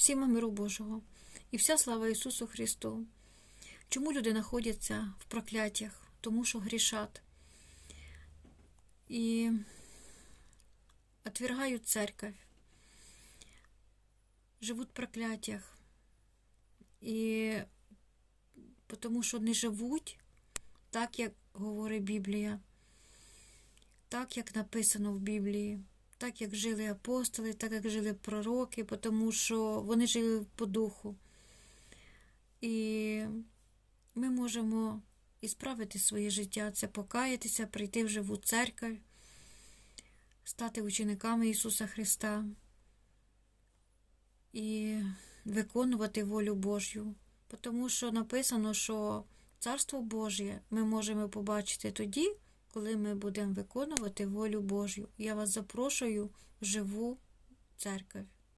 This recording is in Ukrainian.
Всім миру Божого і вся слава Ісусу Христу. Чому люди знаходяться в прокляттях? Тому що грішать. І отвергають церковь, живуть в прокляттях. І тому що не живуть так, як говорить Біблія, так, як написано в Біблії, так, як жили апостоли, так, як жили пророки, тому що вони жили по духу. І ми можемо ісправити своє життя, це покаятися, прийти в живу церковь, стати учениками Ісуса Христа і виконувати волю Божю. Тому що написано, що Царство Божє ми можемо побачити тоді, коли ми будемо виконувати волю Божю. Я вас запрошую в живу церковь.